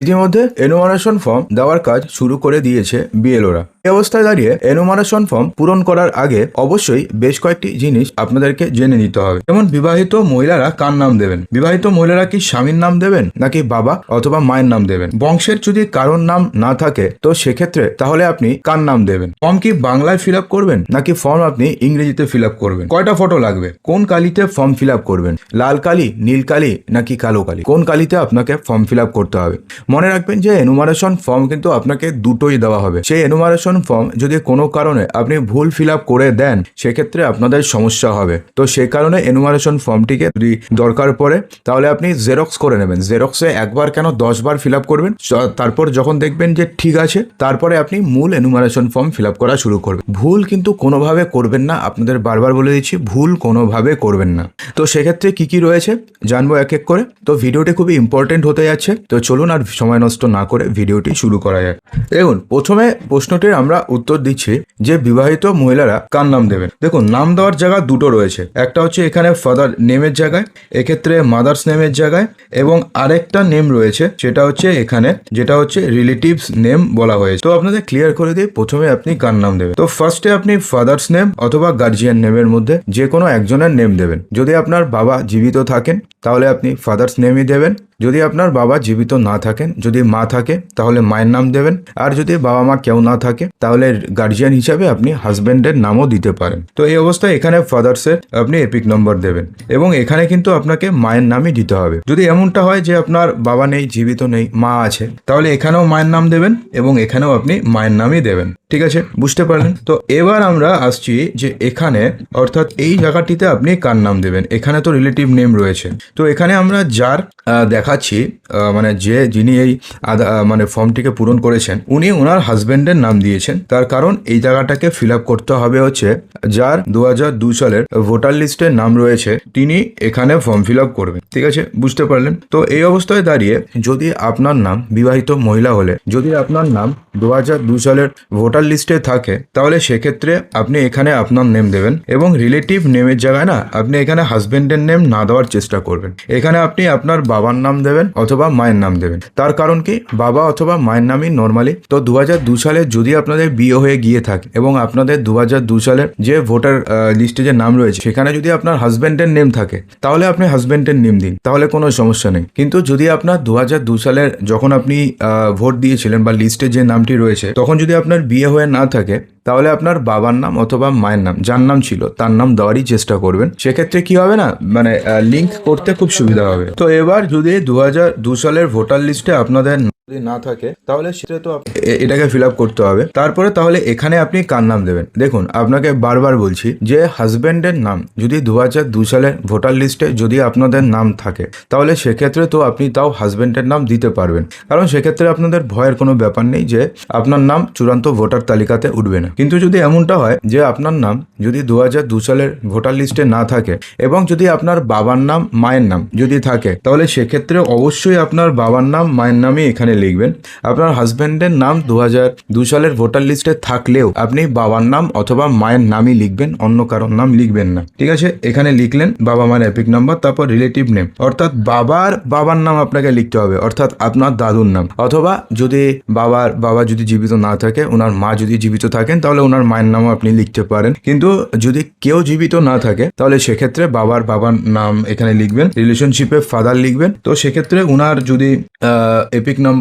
ইতিমধ্যে এনোমানেশন ফর্ম দেওয়ার কাজ শুরু করে দিয়েছে বিএলওরা অবস্থায় দাঁড়িয়ে এনুমারেশন ফর্ম পূরণ করার আগে অবশ্যই বেশ কয়েকটি জিনিস আপনাদেরকে জেনে নিতে হবে। যেমন বিবাহিত মহিলারা কার নাম দেবেন? বিবাহিত মহিলারা কি স্বামীর নাম দেবেন নাকি বাবা অথবা মায়ের নাম দেবেন? বংশের যদি কারোর নাম না থাকে, তো সেক্ষেত্রে তাহলে আপনি কার নাম দেবেন? ফর্ম কি বাংলায় ফিল করবেন নাকি ফর্ম আপনি ইংরেজিতে ফিল করবেন? কয়টা ফটো লাগবে? কোন কালিতে ফর্ম ফিল করবেন? লাল কালি, নীল কালি নাকি কালো কালি? কোন কালিতে আপনাকে ফর্ম ফিল করতে হবে? মনে রাখবেন যে এনুমারেশন ফর্ম কিন্তু আপনাকে দুটোই দেওয়া হবে। সেই এনুমারেশন ফর্ম যদি কোনো কারণে আপনি ভুল ফিল করে দেন, সেক্ষেত্রে আপনাদের সমস্যা হবে। তো সেই কারণে এনুমারেশন ফর্মটিকে যদি দরকার পড়ে, তাহলে আপনি জেরক্স করে নেবেন। জেরক্সে একবার কেন দশবার ফিল করবেন? তারপর যখন দেখবেন যে ঠিক আছে, তারপরে আপনি মূল এনুমারেশন ফর্ম ফিল করা শুরু করবেন। ভুল কিন্তু কোনোভাবে করবেন না, আপনাদের বারবার বলে দিচ্ছি, ভুল কোনোভাবে করবেন না। তো সেক্ষেত্রে কি কি রয়েছে, জানব এক এক করে। তো ভিডিওটি খুবই ইম্পর্টেন্ট হতে যাচ্ছে। তো চলুন আর সময় নষ্ট না করে ভিডিওটি শুরু করা যায় দেখুন, প্রথমে প্রশ্নটির আমরা উত্তর দিচ্ছি যে বিবাহিত মহিলারা কার নাম দেবেন? দেখুন, নাম দেওয়ার জায়গা দুটো রয়েছে। একটা হচ্ছে এখানে ফাদার নেমের জায়গায়, এক্ষেত্রে মাদার্স নেমের জায়গায়, এবং আরেকটা নেম রয়েছে, সেটা হচ্ছে এখানে, যেটা হচ্ছে রিলেটিভস নেম বলা হয়েছে। তো আপনাদের ক্লিয়ার করে দিয়ে প্রথমে আপনি কার নাম দেবেন? তো ফার্স্টে আপনি ফাদার্স নেম অথবা গার্জিয়ান নেমের মধ্যে যে কোনো একজনের নেম দেবেন। যদি আপনার বাবা জীবিত থাকেন, তাহলে আপনি ফাদার্স নেমই দেবেন। যদি আপনার বাবা জীবিত না থাকেন, যদি মা থাকে, তাহলে মায়ের নাম দেবেন। আর যদি বাবা মা কেউ না থাকে, তাহলে গার্জিয়ান হিসাবে আপনি হাজবেন্ডের নামও দিতে পারেন। তো এই অবস্থায় এখানে ফাদার্সের আপনি এপিক নম্বর দেবেন। এবং এখানে কিন্তু আপনাকে মায়ের নামই দিতে হবে। যদি এমনটা হয় যে আপনার বাবা নেই, জীবিত নেই, মা আছে, তাহলে এখানেও মায়ের নাম দেবেন এবং এখানেও আপনি মায়ের নামই দেবেন। ঠিক আছে? বুঝতে পারলেন? তো এবার আমরা আসছি যে এখানে, অর্থাৎ এই জায়গাটিতে আপনি কার নাম দেবেন? এখানে তো রিলেটিভ নেম রয়েছে। তো এখানে আমরা যার দেখাচ্ছি মানে যে যিনি এই মানে ফর্মটিকে পূরণ করেছেন, উনি ওনার হাজবেন্ডের নাম দিয়েছেন। তার কারণ এই জায়গাটাকে ফিল আপ করতে হবে হচ্ছে যার দু সালের ভোটার লিস্টের নাম রয়েছে, তিনি এখানে ফর্ম ফিল আপ করবেন। ঠিক আছে? বুঝতে পারলেন? তো এই অবস্থায় দাঁড়িয়ে যদি আপনার নাম, বিবাহিত মহিলা হলে, যদি আপনার নাম দু সালের ভোটার লিস্টে থাকে, তাহলে সেক্ষেত্রে আপনি এখানে আপনার নেম দেবেন এবং রিলেটিভ নেমের জায়গায় না আপনি এখানে হাজবেন্ডের নেম না দেওয়ার চেষ্টা করবেন। এখানে আপনি আপনার বাবার নাম দেবেন অথবা মায়ের নাম দেবেন। তার কারণ কি? বাবা অথবা মায়ের নামই নর্মালি তো দু হাজার দু সালে যদি আপনাদের বিয়ে হয়ে গিয়ে থাকে এবং আপনাদের দু হাজার দু সালের যে ভোটার লিস্টে যে নাম রয়েছে, সেখানে যদি আপনার হাজবেন্ডের নেম থাকে, তাহলে আপনি হাজবেন্ডের নেম দিন। তাহলে কোনো সমস্যা নেই। কিন্তু যদি আপনার দু সালের যখন আপনি ভোট দিয়েছিলেন বা লিস্টে যে নামটি রয়েছে, তখন যদি আপনার বিয়ে হয়ে না থাকে তাহলে আপনার বাবার নাম অথবা মায়ের নাম, যার নাম ছিল, তার নাম দেওয়ারই চেষ্টা করবেন। সেক্ষেত্রে কি হবে না? মানে লিঙ্ক করতে খুব সুবিধা হবে। তো এবার যদি দু সালের ভোটার লিস্টে আপনাদের যদি না থাকে, তাহলে সেটা তো এটাকে ফিল আপ করতে হবে। তারপরে তাহলে এখানে আপনি কার নাম দেবেন? দেখুন, আপনাকে বারবার বলছি যে হাজবেন্ডের নাম যদি দু হাজার দু সালের ভোটার লিস্টে যদি আপনাদের নাম থাকে, তাহলে সেক্ষেত্রে তো আপনি তাও হাজবেন্ডের নাম দিতে পারবেন। কারণ সেক্ষেত্রে আপনাদের ভয়ের কোনো ব্যাপার নেই যে আপনার নাম চূড়ান্ত ভোটার তালিকাতে উঠবে না। কিন্তু যদি এমনটা হয় যে আপনার নাম যদি দু হাজার দু সালের ভোটার লিস্টে না থাকে এবং যদি আপনার বাবার নাম, মায়ের নাম যদি থাকে, তাহলে সেক্ষেত্রে অবশ্যই আপনার বাবার নাম, মায়ের নামই এখানে লিখবেন। আপনার হাজব্যান্ডের নাম দু হাজার দু সালের ভোটার লিস্টে থাকলেও আপনি বাবার নাম অথবা মায়ের নামই লিখবেন, অন্য কারোর নাম লিখবেন না। ঠিক আছে? এখানে লিখলেন বাবা মায়ের এপিক নাম্বার, তারপর রিলেটিভ নেম। অর্থাৎ বাবার বাবার নাম আপনাকে লিখতে হবে। অর্থাৎ আপনার দাদুর নাম। অথবা যদি বাবার, বাবা যদি জীবিত না থাকে, ওনার মা যদি জীবিত থাকেন তাহলে ওনার মায়ের নামও আপনি লিখতে পারেন। কিন্তু যদি কেউ জীবিত না থাকে, তাহলে সেক্ষেত্রে বাবার বাবার নাম এখানে লিখবেন রিলেশনশিপে ফাদার লিখবেন। তো সেক্ষেত্রে ওনার যদি এপিক নাম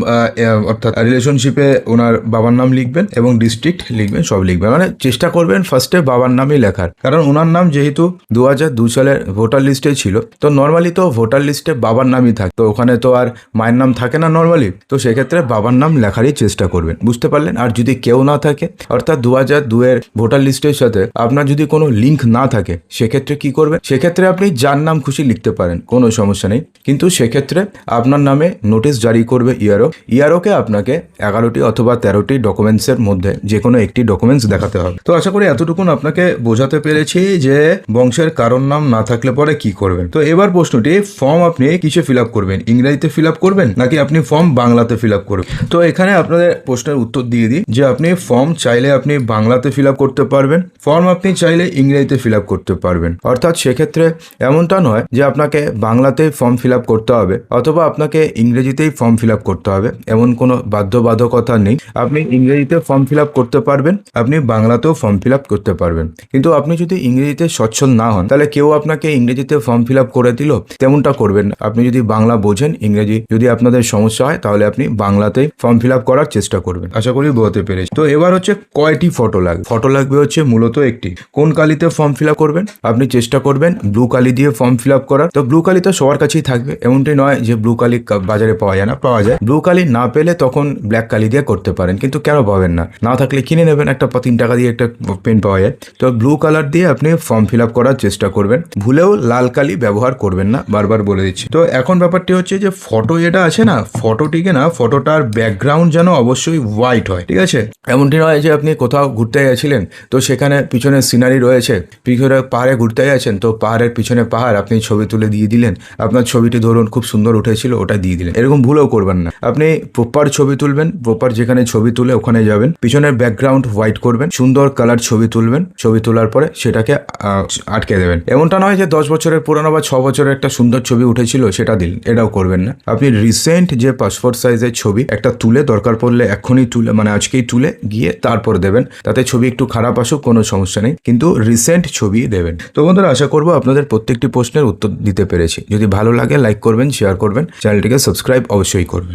অর্থাৎ রিলেশনশিপে ওনার বাবার নাম লিখবেন এবং ডিস্ট্রিক্ট লিখবেন, সব লিখবেন। মানে চেষ্টা করবেন ফার্স্টে বাবার নামই লেখার। কারণ ওনার নাম যেহেতু দু হাজার দু সালের ভোটার লিস্টে ছিল, তো নর্মালি তো ভোটার লিস্টে বাবার নামই থাকে, তো ওখানে তো আর মায়ের নাম থাকে না নর্মালি তো সেক্ষেত্রে বাবার নাম লেখারই চেষ্টা করবেন। বুঝতে পারলেন? আর যদি কেউ না থাকে, অর্থাৎ দু হাজার দুয়ের ভোটার লিস্টের সাথে আপনার যদি কোনো লিঙ্ক না থাকে, সেক্ষেত্রে কি করবেন? সেক্ষেত্রে আপনি যার নাম খুশি লিখতে পারেন, কোনো সমস্যা নেই। কিন্তু সেক্ষেত্রে আপনার নামে নোটিশ জারি করবে ইআরও ইআরওকে আপনাকে এগারোটি অথবা তেরোটি ডকুমেন্টসের মধ্যে যে কোনো একটি ডকুমেন্টস দেখাতে হবে। তো আশা করি এতটুকুন আপনাকে বোঝাতে পেরেছি যে বংশের কারণ নাম না থাকলে পরে কি করবেন। তো এবার প্রশ্নটি, ফর্ম আপনি কিসে ফিল আপ করবেন? ইংরেজিতে ফিল আপ করবেন নাকি আপনি ফর্ম বাংলাতে ফিল আপ করবেন? তো এখানে আপনাদের প্রশ্নের উত্তর দিয়ে দিই যে আপনি ফর্ম চাইলে আপনি বাংলাতে ফিল করতে পারবেন ফর্ম আপনি চাইলে ইংরেজিতে ফিল করতে পারবেন। অর্থাৎ সেক্ষেত্রে এমনটা নয় যে আপনাকে বাংলাতেই ফর্ম ফিল করতে হবে, অথবা আপনাকে ইংরেজিতেই ফর্ম ফিল করতে হবে, এমন কোনো বাধ্যবাধকতা নেই। আপনি ইংরেজিতে ফর্ম ফিল করতে পারবেন, আপনি বাংলাতেও ফর্ম ফিল করতে পারবেন। কিন্তু আপনি যদি ইংরেজিতে সচ্ছল না হন, তাহলে কেউ আপনাকে ইংরেজিতে ফর্ম ফিল করে দিল, তেমনটা করবেন আপনি যদি বাংলা বোঝেন ইংরেজি, যদি আপনাদের সমস্যা হয়, তাহলে আপনি বাংলাতেই ফর্ম ফিল করার চেষ্টা করবেন। আশা করি বলতে পেরেছি। তো এবার হচ্ছে কয়টি ফটো লাগবে ফটো লাগবে হচ্ছে মূলত একটি। কোন কালিতে ফর্ম ফিল করবেন? আপনি চেষ্টা করবেন ব্লু কালি দিয়ে ফর্ম ফিল করার। তো ব্লু কালি তো সবার কাছেই থাকবে। এমনটি নয় যে ব্লু কালি বাজারে পাওয়া যায় না, পাওয়া যায়। ব্লু কালি না পেলে তখন ব্ল্যাক কালি দিয়ে করতে পারেন, কিন্তু কেন পাবেন না? না থাকলে কিনে নেবেন একটা তিন টাকা দিয়ে একটা পেন পাওয়া যায়। তো ব্লু কালার দিয়ে আপনি ফর্ম ফিল করার চেষ্টা করবেন। ভুলেও লাল কালি ব্যবহার করবেন না, বারবার বলে দিচ্ছি। তো এখন ব্যাপারটি হচ্ছে যে ফটো যেটা আছে না ফটোটিকে না ফটোটার ব্যাকগ্রাউন্ড যেন অবশ্যই হোয়াইট হয়, ঠিক আছে? এমনটি নয় যে আপনি কোথাও ঘুরতে গেছিলেন, তো সেখানে পিছনে সিনারি রয়েছে। পিছনে পাহাড়ে ঘুরতে গেছেন, তো পাহাড়ের পিছনে পাহাড়, আপনি ছবি তুলে দিয়ে দিলেন। আপনার ছবিটি ধরুন খুব সুন্দর উঠেছিল, ওটা দিয়ে দিলেন। এরকম ভুলেও করবেন না। আপনি প্রপার ছবি তুলবেন প্রপার যেখানে ছবি তুলে ওখানে যাবেন। পিছনের ব্যাকগ্রাউন্ড হোয়াইট করবেন, সুন্দর কালার ছবি তুলবেন। ছবি তোলার পরে সেটাকে আটকে দেবেন। এমনটা নয় যে দশ বছরের পুরানো বা ছ বছরের একটা সুন্দর ছবি উঠেছিল, সেটা দিলেন এটাও করবেন না। আপনি রিসেন্ট যে পাসপোর্ট সাইজের ছবি একটা তুলে দরকার পড়লে এখনই তুলে মানে আজকেই তুলে গিয়ে তারপর দেবেন। তাতে ছবি একটু খারাপ আসুক, কোনো সমস্যা নেই। কিন্তু রিসেন্ট ছবি দেবেন। তো বন্ধুরা, আশা করব আপনাদের প্রত্যেকটি প্রশ্নের উত্তর দিতে পেরেছি। যদি ভালো লাগে লাইক করবেন শেয়ার করবেন, চ্যানেলটিকে সাবস্ক্রাইব অবশ্যই করবেন।